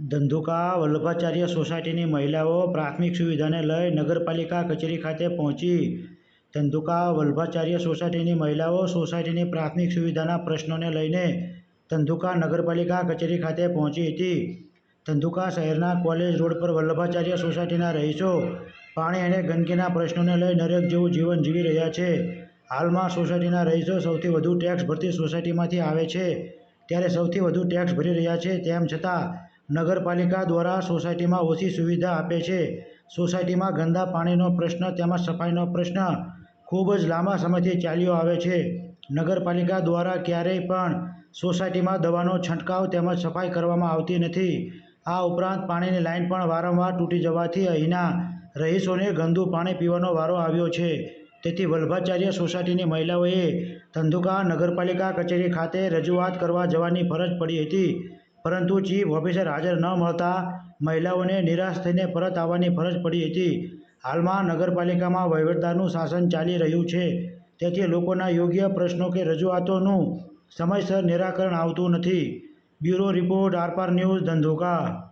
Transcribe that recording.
ધંધુકા વલ્લભાચાર્ય સોસાયટીની મહિલાઓ પ્રાથમિક સુવિધાને લઈ નગરપાલિકા કચેરી ખાતે પહોંચી. ધંધુકા વલ્લભાચાર્ય સોસાયટીની મહિલાઓ સોસાયટીની પ્રાથમિક સુવિધાના પ્રશ્નોને લઈને ધંધુકા નગરપાલિકા કચેરી ખાતે પહોંચી હતી. ધંધુકા શહેરના કોલેજ રોડ પર વલ્લભાચાર્ય સોસાયટીના રહીશો પાણી અને ગંદકીના પ્રશ્નોને લઈ નરક જેવું જીવન જીવી રહ્યા છે. હાલમાં સોસાયટીના રહીશો સૌથી વધુ ટેક્સ ભરતી સોસાયટીમાંથી આવે છે. ત્યારે સૌથી વધુ ટેક્સ ભરી રહ્યા છે તેમ છતાં નગરપાલિકા દ્વારા સોસાયટીમાં ઓછી સુવિધા આપે છે. સોસાયટીમાં ગંદા પાણીનો પ્રશ્ન તેમજ સફાઈનો પ્રશ્ન ખૂબ જ લાંબા સમયથી ચાલ્યો આવે છે. નગરપાલિકા દ્વારા ક્યારેય પણ સોસાયટીમાં દવાનો છંટકાવ તેમજ સફાઈ કરવામાં આવતી નથી. આ ઉપરાંત પાણીની લાઈન પણ વારંવાર તૂટી જવાથી અહીંના રહીશોને ગંદુ પાણી પીવાનો વારો આવ્યો છે. તેથી વલ્ભાચાર્ય સોસાયટીની મહિલાઓએ ધંધુકા નગરપાલિકા કચેરી ખાતે રજૂઆત કરવા જવાની ફરજ પડી હતી. પરંતુ ચીફ ઓફિસર હાજર ન મળતા મહિલાઓને નિરાશ થઈને પરત આવવાની ફરજ પડી હતી. હાલમાં નગરપાલિકામાં વહીવટદારનું શાસન ચાલી રહ્યું છે. તેથી લોકોના યોગ્ય પ્રશ્નો કે રજૂઆતોનું સમયસર નિરાકરણ આવતું નથી. Bureau report, Aarpar news, Dhandhuka